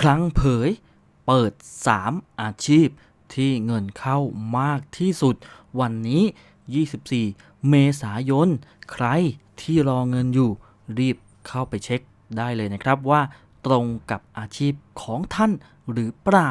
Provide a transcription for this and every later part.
ครั้งเผย เปิด 3 อาชีพที่เงินเข้ามากที่สุด วันนี้ 24 เมษายน ใครที่รอเงินอยู่ รีบเข้าไปเช็คได้เลยนะครับว่าตรงกับอาชีพของท่านหรือเปล่า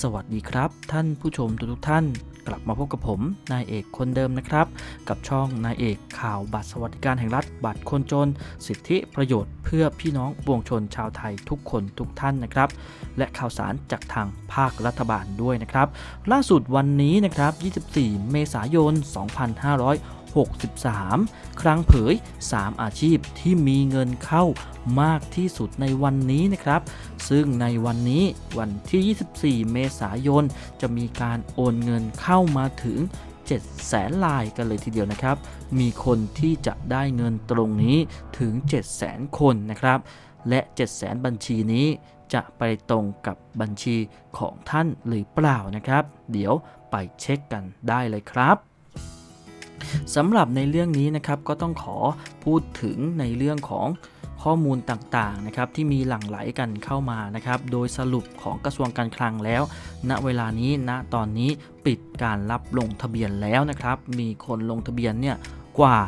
สวัสดีครับ ท่านผู้ชมทุกท่าน กลับมาพบกับผมนายเอกคนเดิมนะครับ กับช่องนายเอกข่าวบัตรสวัสดิการแห่งรัฐบัตรคนจน สิทธิประโยชน์ เพื่อพี่น้องปวงชนชาวไทยทุกคนทุกท่านนะครับ และข่าวสารจากทางภาครัฐบาลด้วยนะครับ ล่าสุดวันนี้นะครับ 24 เมษายน 2500 63 ครั้งเผย 3 อาชีพที่มีเงินเข้ามากที่สุดในวันนี้นะครับ ซึ่งในวันนี้วันที่ 24 เมษายน จะมีการโอนเงินเข้ามาถึง7แสนลายกันเลยทีเดียวนะครับ มีคนที่จะได้เงินตรงนี้ถึง 7 แสนคนนะครับ และ 7 แสนบัญชีนี้จะไปตรงกับบัญชีของท่านหรือเปล่านะครับ เดี๋ยวไปเช็คกันได้เลยครับ สำหรับในเรื่องนี้นะครับก็ต้องขอพูดถึงในเรื่องของข้อมูลต่างๆนะครับที่มีหลั่งไหลกันเข้ามานะครับโดยสรุปของกระทรวงการคลังแล้ว ณเวลานี้ณตอนนี้ปิดการรับลงทะเบียนแล้วนะครับ มีคนลงทะเบียนเนี่ยกว่า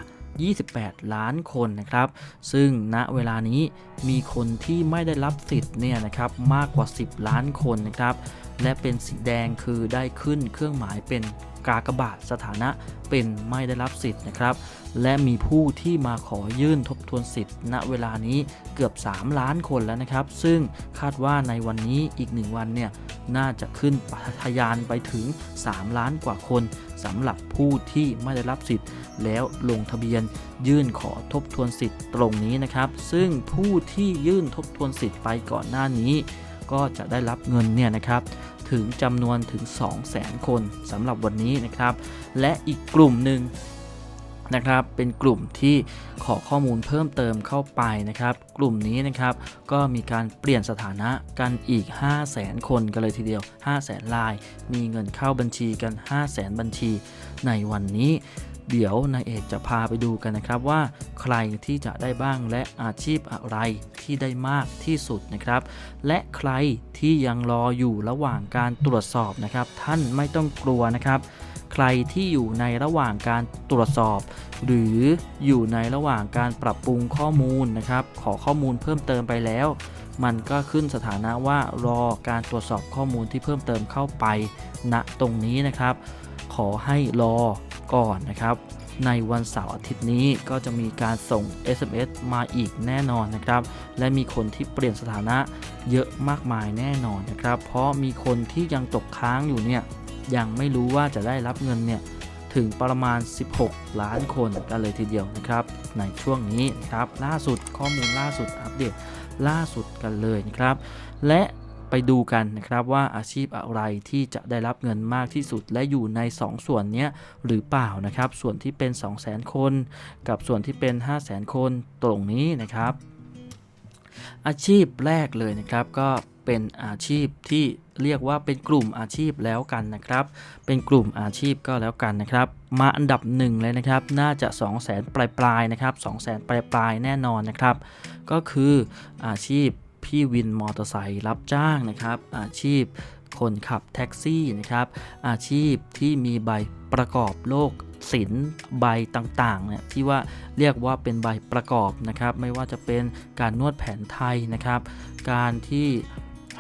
28 ล้านคนนะครับ ซึ่งณเวลานี้มีคนที่ไม่ได้รับสิทธิ์เนี่ยนะครับมากกว่า 10 ล้านคนนะครับ และเป็นสีแดงคือได้ขึ้นเครื่องหมายเป็น กากบาทสถานะเป็นไม่ได้รับสิทธิ์นะครับ และมีผู้ที่มาขอยื่นทบทวนสิทธิ์ ณเวลานี้เกือบ 3 ล้านคนแล้วนะครับ ซึ่งคาดว่าในวันนี้อีก 1 วันเนี่ยน่าจะขึ้นทะยานไปถึง 3 ล้านกว่าคนสำหรับผู้ที่ไม่ได้รับสิทธิ์ แล้วลงทะเบียนยื่นขอทบทวนสิทธิ์ตรงนี้นะครับ ซึ่งผู้ที่ยื่นทบทวนสิทธิ์ไปก่อนหน้านี้ ก็จะได้รับเงินเนี่ยนะครับถึงจำนวนถึง 200,000 คนสำหรับวันนี้นะครับ และอีกกลุ่มหนึ่งนะครับเป็นกลุ่มที่ขอข้อมูลเพิ่มเติมเข้าไปนะครับ กลุ่มนี้นะครับก็มีการเปลี่ยนสถานะกันอีก 500,000คนกันเลยทีเดียว 500,000ลาย มีเงินเข้าบัญชีกัน 500,000บัญชีในวันนี้ เดี๋ยวนายเอกจะพาไปดูกันนะครับว่า ใครที่จะได้บ้างและอาชีพอะไรที่ได้มากที่สุดนะครับ และใครที่ยังรออยู่ระหว่างการตรวจสอบนะครับ ท่านไม่ต้องกลัวนะครับ ใครที่อยู่ในระหว่างการตรวจสอบ หรืออยู่ในระหว่างการปรับปรุงข้อมูลนะครับ ขอข้อมูลเพิ่มเติมไปแล้วมันก็ขึ้นสถานะว่ารอการตรวจสอบข้อมูลที่เพิ่มเติมเข้าไปณตรงนี้นะครับ ขอให้รอ ก่อนนะครับ ในวันเสาร์อาทิตย์นี้ก็จะมีการส่ง SMS มาอีกแน่นอนนะครับ และมีคนที่เปลี่ยนสถานะเยอะมากมายแน่นอนนะครับ เพราะมีคนที่ยังตกค้างอยู่เนี่ยยังไม่รู้ว่าจะได้รับเงินเนี่ยถึงประมาณ 16 ล้านคนกันเลยทีเดียวนะครับ ในช่วงนี้นะครับล่าสุดข้อมูลล่าสุดอัปเดตล่าสุดกันเลยนะครับ และ ไปดูกันนะครับว่าอาชีพอะไรที่จะได้รับเงินมากที่สุดและอยู่ใน 2 ส่วนนี้หรือเปล่านะครับ ส่วนที่เป็น 2 0 0 0 0 0 คน กับส่วนที่เป็น 5 0 0 0 0 0 คนตรงนี้นะครับ อาชีพแรกเลยนะครับก็เป็นอาชีพที่เรียกว่าเป็นกลุ่มอาชีพแล้วกันนะครับ เป็นกลุ่มอาชีพก็แล้วกันนะครับ มาอันดับหนึ่งเลยนะครับ น่าจะ 2 0 0 0 0 0ปลายๆนะครับ 2 0 0 0 0 0ปลายๆแน่นอนนะครับ ก็คืออาชีพ พี่วินมอเตอร์ไซค์รับจ้างนะครับ อาชีพคนขับแท็กซี่นะครับ อาชีพที่มีใบประกอบโรคศิลป์ใบต่างๆเนี่ยที่ว่าเรียกว่าเป็นใบประกอบนะครับ ไม่ว่าจะเป็นการนวดแผนไทยนะครับ การที่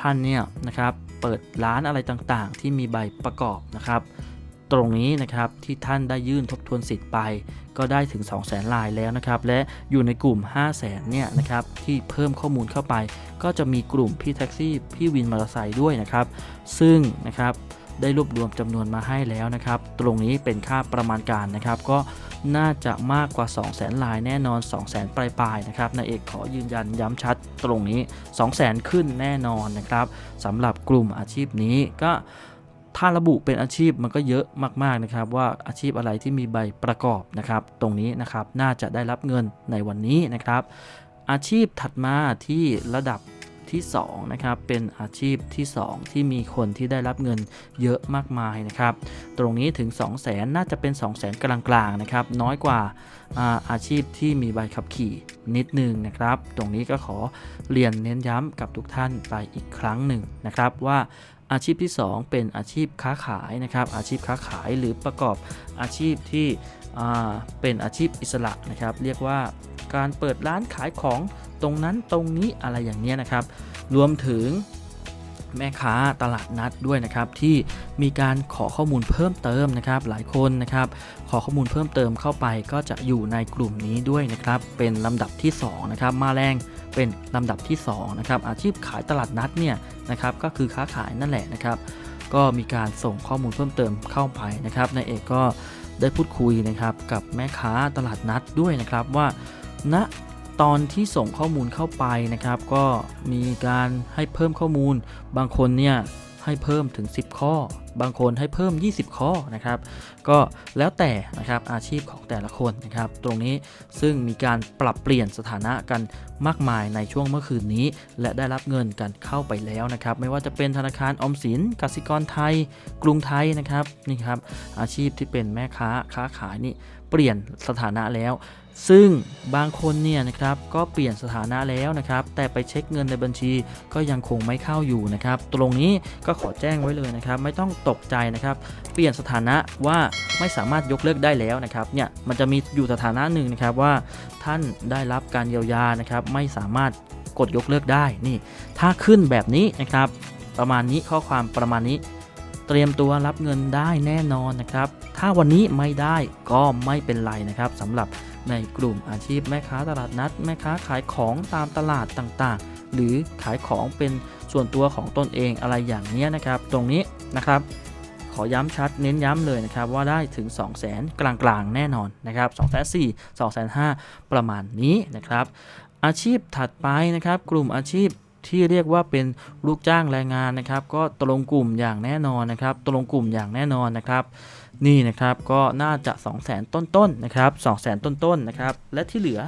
ท่านเนี่ยนะครับเปิดร้านอะไรต่างๆ ที่มีใบประกอบนะครับ ตรงนี้นะครับที่ท่านได้ยื่นทบทวนสิทธิ์ไป ก็ได้ถึง 2 0 0แสนลายแล้วนะครับ และอยู่ในกลุ่ม 5 0 0แสนเนี่ยนะครับที่เพิ่มข้อมูลเข้าไป ก็จะมีกลุ่มพี่แท็กซี่พี่วินมอเตอร์ไซค์ด้วยนะครับ ซึ่งนะครับได้รวบรวมจำนวนมาให้แล้วนะครับ ตรงนี้เป็นค่าประมาณการนะครับ ก็น่าจะมากกว่า 2 0 0 0 0 0ลายแน่นอน 2 0 0 0 0 0ปลายๆนะครับนายเอกขอยืนยันย้ำชัด ตรงนี้ 2 0 0 0 0 0ขึ้นแน่นอนนะครับสำหรับกลุ่มอาชีพนี้ก็ ถ้าระบุเป็นอาชีพมันก็เยอะมากๆนะครับว่าอาชีพอะไรที่มีใบประกอบนะครับ ตรงนี้นะครับน่าจะได้รับเงินในวันนี้นะครับ อาชีพถัดมาที่ระดับที่2นะครับเป็นอาชีพที่ 2 ที่มีคนที่ได้รับเงินเยอะมากมายนะครับ ตรงนี้ถึง 2 0 0 0 0 0น่าจะเป็น 2 0 0 0 0 0กลางๆนะครับ น้อยกว่าอาอาชีพที่มีใบขับขี่นิดนึงนะครับ ตรงนี้ก็ขอเรียนเน้นย้ำกับทุกท่านไปอีกครั้งหนึ่งนะครับว่า อาชีพที่ 2 เป็นอาชีพค้าขายนะครับ อาชีพค้าขายหรือประกอบอาชีพที่เป็นอาชีพอิสระนะครับ เรียกว่าการเปิดร้านขายของตรงนั้นตรงนี้อะไรอย่างเนี้ยนะครับ รวมถึง แม่ค้าตลาดนัดด้วยนะครับที่มีการขอข้อมูลเพิ่มเติมนะครับหลายคนนะครับขอข้อมูลเพิ่มเติมเข้าไปก็จะอยู่ในกลุ่มนี้ด้วยนะครับเป็นลำดับที่2นะครับมาแรงเป็นลำดับที่2นะครับอาชีพขายตลาดนัดเนี่ยนะครับก็คือค้าขายนั่นแหละนะครับ ก็มีการส่งข้อมูลเพิ่มเติมเข้าไปนะครับนายเอกก็ได้พูดคุยนะครับกับแม่ค้าตลาดนัดด้วยนะครับว่าณ ตอนที่ส่งข้อมูลเข้าไปนะครับ ก็มีการให้เพิ่มข้อมูล บางคนเนี่ยให้เพิ่มถึง 10 ข้อ บางคนให้เพิ่ม 20 ข้อนะครับ ก็แล้วแต่นะครับอาชีพของแต่ละคนนะครับ ตรงนี้ซึ่งมีการปรับเปลี่ยนสถานะกันมากมายในช่วงเมื่อคืนนี้ และได้รับเงินกันเข้าไปแล้วนะครับ ไม่ว่าจะเป็นธนาคารออมสินกสิกรไทย กรุงไทยนะครับนี่ครับอาชีพที่เป็นแม่ค้าค้าขายนี่เปลี่ยนสถานะแล้ว ซึ่งบางคนเนี่ยนะครับก็เปลี่ยนสถานะแล้วนะครับ แต่ไปเช็คเงินในบัญชีก็ยังคงไม่เข้าอยู่นะครับ ตรงนี้ก็ขอแจ้งไว้เลยนะครับ ไม่ต้องตกใจนะครับ เปลี่ยนสถานะว่าไม่สามารถยกเลิกได้แล้วนะครับเนี่ยมันจะมีอยู่สถานะหนึ่งนะครับว่าท่านได้รับการเยียวยานะครับไม่สามารถกดยกเลิกได้นี่ ถ้าขึ้นแบบนี้นะครับ ประมาณนี้ข้อความประมาณนี้เตรียมตัวรับเงินได้แน่นอนนะครับ ถ้าวันนี้ไม่ได้ก็ไม่เป็นไรนะครับสำหรับ ในกลุ่มอาชีพแม่ค้าตลาดนัด แม่ค้าขายของตามตลาดต่างๆ หรือขายของเป็นส่วนตัวของตนเองอะไรอย่างนี้นะครับ ตรงนี้นะครับขอย้ำชัดเน้นย้ำเลยนะครับว่าได้ถึง 2 0 0 0 0 0กลางๆ แน่นอนนะครับ2 4 0 0 0 2 5 0 0ประมาณนี้นะครับ อาชีพถัดไปนะครับ กลุ่มอาชีพที่เรียกว่าเป็นลูกจ้างแรงงานนะครับ ก็ตรงกลุ่มอย่างแน่นอนนะครับ ตรงกลุ่มอย่างแน่นอนนะครับ นี่นะครับก็น่าจะ 2 0 0 0 0 0 ต้นๆนะครับ2 0 0 0 0 ต้นๆนะครับและที่เหลือ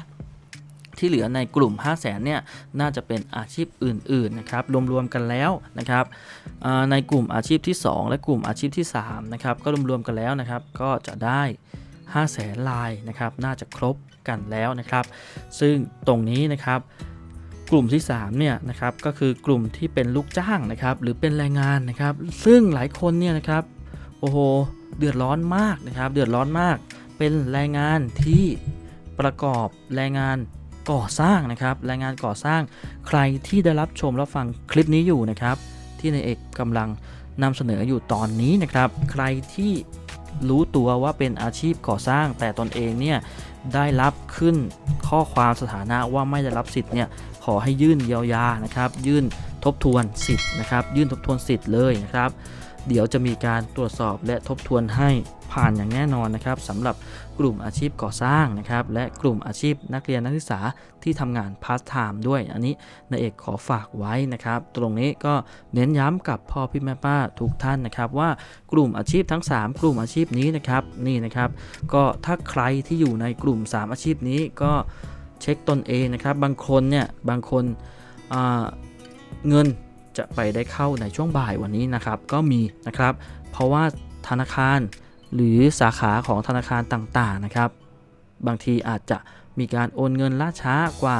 ที่เหลือในกลุ่ม 5 0 0 0 0 0เนี่ย น่าจะเป็นอาชีพอื่น ๆ นะครับ รวม ๆ กันแล้วนะครับ ในกลุ่มอาชีพที่ 2 และกลุ่มอาชีพที่ 3 นะครับ ก็รวม ๆ กันแล้วนะครับ ก็จะได้ 5 0 0แสนลายนะครับ น่าจะครบกันแล้วนะครับ ซึ่งตรงนี้นะครับ กลุ่มที่ 3 เนี่ยนะครับ ก็คือกลุ่มที่เป็นลูกจ้างนะครับ หรือเป็นแรงงานนะครับ ซึ่งหลายคนเนี่ยนะครับ โอ้โห เดือดร้อนมากนะครับ เดือดร้อนมาก เป็นแรงงานที่ประกอบแรงงานก่อสร้างนะครับ แรงงานก่อสร้างใครที่ได้รับชมรับฟังคลิปนี้อยู่นะครับ ที่ในเอกกำลังนำเสนออยู่ตอนนี้นะครับ ใครที่รู้ตัวว่าเป็นอาชีพก่อสร้าง แต่ตนเองเนี่ยได้รับขึ้นข้อความสถานะว่าไม่ได้รับสิทธิ์เนี่ยขอให้ยื่นเยียวยานะครับ ยื่นทบทวนสิทธิ์นะครับ ยื่นทบทวนสิทธิ์เลยนะครับ เดี๋ยวจะมีการตรวจสอบและทบทวนให้ผ่านอย่างแน่นอนนะครับสำหรับกลุ่มอาชีพก่อสร้างนะครับและกลุ่มอาชีพนักเรียนนักศึกษาที่ทำงานพาร์ทไทม์ด้วย อันนี้นายเอกขอฝากไว้นะครับ ตรงนี้ก็เน้นย้ำกับพ่อพี่แม่ป้าทุกท่านนะครับ ว่ากลุ่มอาชีพทั้ง 3 กลุ่มอาชีพนี้นะครับนี่นะครับ ก็ถ้าใครที่อยู่ในกลุ่ม 3 อาชีพนี้ก็เช็คตนเองนะครับ บางคนเนี่ยบางคนเงิน จะไปได้เข้าในช่วงบ่ายวันนี้นะครับก็มีนะครับ เพราะว่าธนาคารหรือสาขาของธนาคารต่างๆนะครับ บางทีอาจจะมีการโอนเงินล่าช้ากว่า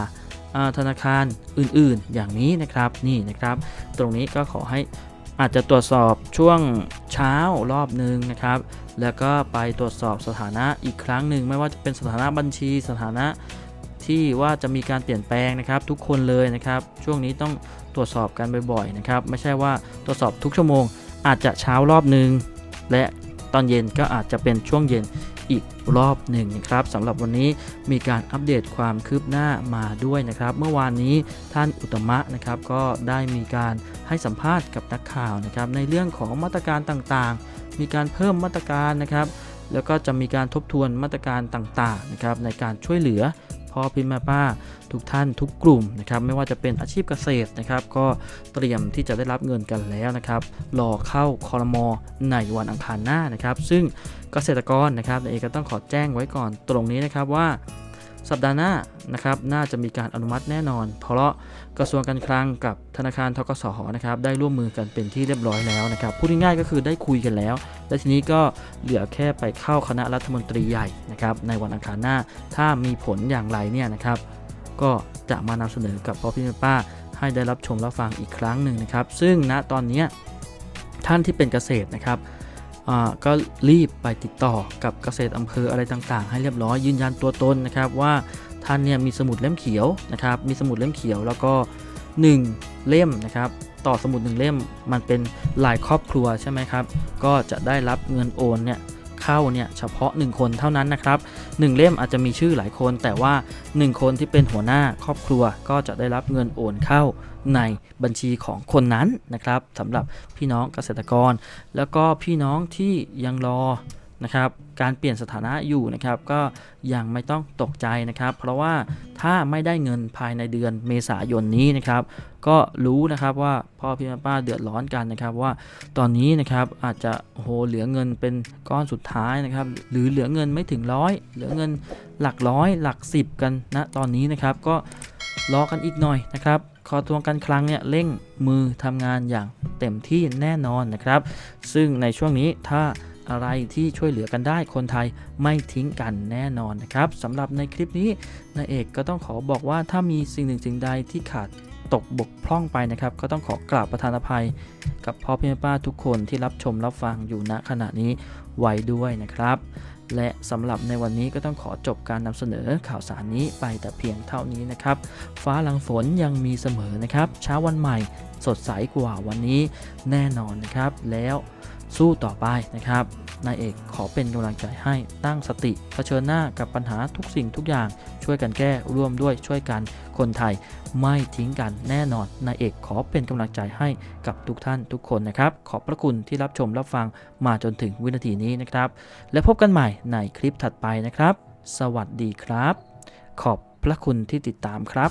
ธนาคารอื่นๆ อย่างนี้นะครับนี่นะครับ ตรงนี้ก็ขอให้อาจจะตรวจสอบช่วงเช้ารอบหนึ่งนะครับ แล้วก็ไปตรวจสอบสถานะอีกครั้งหนึ่งไม่ว่าจะเป็นสถานะบัญชีสถานะที่ว่าจะมีการเปลี่ยนแปลงนะครับ ทุกคนเลยนะครับ ช่วงนี้ต้อง ตรวจสอบกันบ่อยๆนะครับไม่ใช่ว่าตรวจสอบทุกชั่วโมง อาจจะเช้ารอบหนึ่งและตอนเย็นก็อาจจะเป็นช่วงเย็นอีกรอบหนึ่งนะครับสำหรับวันนี้มีการอัปเดตความคืบหน้ามาด้วยนะครับ เมื่อวานนี้ท่านอุตตมะนะครับก็ได้มีการให้สัมภาษณ์กับนักข่าวนะครับในเรื่องของมาตรการต่างๆ มีการเพิ่มมาตรการนะครับ แล้วก็จะมีการทบทวนมาตรการต่างๆนะครับในการช่วยเหลือ พ่อพิมพ์แม่ป้าทุกท่านทุกกลุ่มนะครับไม่ว่าจะเป็นอาชีพเกษตรนะครับก็เตรียมที่จะได้รับเงินกันแล้วนะครับรอเข้าคอรมอในวันอังคารหน้านะครับ ซึ่งเกษตรกรนะครับเอกก็ต้องขอแจ้งไว้ก่อนตรงนี้นะครับว่า สัปดาห์หน้านะครับน่าจะมีการอนุมัติแน่นอน เพราะกระทรวงการคลังกับธนาคารทกสนะครับได้ร่วมมือกันเป็นที่เรียบร้อยแล้วนะครับพูดง่ายๆก็คือได้คุยกันแล้ว และทีนี้ก็เหลือแค่ไปเข้าคณะรัฐมนตรีใหญ่นะครับในวันอังคารหน้า ถ้ามีผลอย่างไรเนี่ยนะครับก็จะมานำเสนอกับพ่อพี่แม่ป้า ให้ได้รับชมรับฟังอีกครั้งหนึ่งนะครับ ซึ่งณตอนนี้ท่านที่เป็นเกษตรนะครับ ก็รีบไปติดต่อกับเกษตรอำเภออะไรต่างๆ ให้เรียบร้อยยืนยันตัวตนนะครับว่าท่านเนี่ยมีสมุดเล่มเขียวนะครับมีสมุดเล่มเขียวแล้วก็ 1 เล่มนะครับต่อสมุด1เล่มมันเป็นหลายครอบครัวใช่ไหมครับก็จะได้รับเงินโอนเนี่ย เข้าเนี่ยเฉพาะ 1 คนเท่านั้นนะครับ1เล่มอาจจะมีชื่อหลายคน แต่ว่า 1 คนที่เป็นหัวหน้าครอบครัวก็จะได้รับเงินโอนเข้าในบัญชีของคนนั้นนะครับสำหรับพี่น้องเกษตรกร แล้วก็พี่น้องที่ยังรอ นะครับ การเปลี่ยนสถานะอยู่นะครับก็ยังไม่ต้องตกใจนะครับ เพราะว่าถ้าไม่ได้เงินภายในเดือนเมษายนนี้นะครับ ก็รู้นะครับว่าพ่อพี่แม่ป้าเดือดร้อนกันนะครับว่าตอนนี้นะครับอาจจะโหเหลือเงินเป็นก้อนสุดท้ายนะครับ หรือเหลือเงินไม่ถึงร้อยเหลือเงินหลักร้อยหลักสิบกันนะตอนนี้นะครับก็รอกันอีกหน่อยนะครับขอทวงการคลังเนี่ยเร่งมือทำงานอย่างเต็มที่แน่นอนนะครับ ซึ่งในช่วงนี้ถ้า อะไรที่ช่วยเหลือกันได้คนไทยไม่ทิ้งกันแน่นอนนะครับสำหรับในคลิปนี้นายเอกก็ต้องขอบอกว่าถ้ามีสิ่งหนึ่งสิ่งใดที่ขาดตกบกพร่องไปนะครับ ก็ต้องขอกราบประธานอภัย กับพ่อพี่แม่ป้าทุกคนที่รับชมรับฟังอยู่ณขณะนี้ไว้ด้วยนะครับ และสำหรับในวันนี้ก็ต้องขอจบการนำเสนอข่าวสารนี้ไปแต่เพียงเท่านี้นะครับ ฟ้าหลังฝนยังมีเสมอนะครับ เช้าวันใหม่สดใสกว่าวันนี้แน่นอนนะครับแล้ว สู้ต่อไปนะครับนายเอกขอเป็นกำลังใจให้ตั้งสติเผชิญหน้ากับปัญหาทุกสิ่งทุกอย่าง ช่วยกันแก้ร่วมด้วยช่วยกันคนไทย ไม่ทิ้งกันแน่นอนนายเอกขอเป็นกำลังใจให้กับทุกท่านทุกคนนะครับ ขอบพระคุณที่รับชมรับฟังมาจนถึงวินาทีนี้นะครับ และพบกันใหม่ในคลิปถัดไปนะครับ สวัสดีครับ ขอบพระคุณที่ติดตามครับ